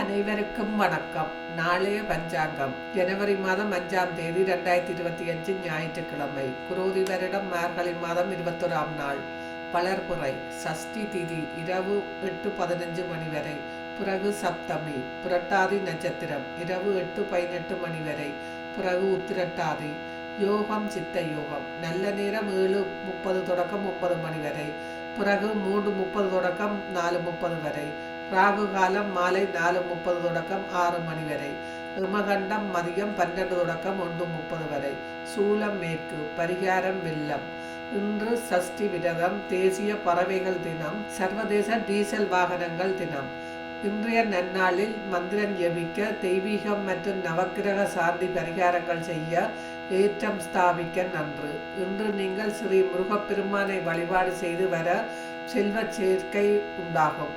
அனைவருக்கும் வணக்கம். நாளைய பஞ்சாங்கம். ஜனவரி மாதம் அஞ்சாம் தேதி ரெண்டாயிரத்தி இருபத்தி அஞ்சு ஞாயிற்றுக்கிழமை. குரோதி வருடம் மார்கழி மாதம் இருபத்தொராம் நாள். வளர்புறை சஷ்டி திதி இரவு எட்டு பதினஞ்சு மணி வரை. பிறகு சப்தமி புரட்டாதி நட்சத்திரம் இரவு எட்டு பதினெட்டு மணி வரை. பிறகு உத்திரட்டாதி யோகம் சித்த யோகம். நல்ல நேரம் ஏழு முப்பது தொடக்கம் முப்பது மணி வரை. பிறகு மூன்று முப்பது தொடக்கம் நாலு முப்பது வரை. ராகு காலம் மாலை நாலு முப்பது தொடக்கம் ஆறு மணி வரை. ஹிமகண்டம் மதியம் பன்னெண்டு தொடக்கம் ஒன்று முப்பது வரை. சூலம் மேற்கு பரிகாரம் வெள்ளம். இன்று சஷ்டி விரதம் தேசிய பறவைகள் தினம் சர்வதேச டீசல் வாகனங்கள் தினம். இன்றைய நன்னாளில் மந்திரம் ஜெபிக்க தெய்வீகம் மற்றும் நவக்கிரக சாந்தி பரிகாரங்கள் செய்ய ஏற்றம் ஸ்தாபிக்க நன்று. இன்று நீங்கள் ஸ்ரீ முருகப்பெருமானை வழிபாடு செய்து வர செல்வ சேர்க்கை உண்டாகும்.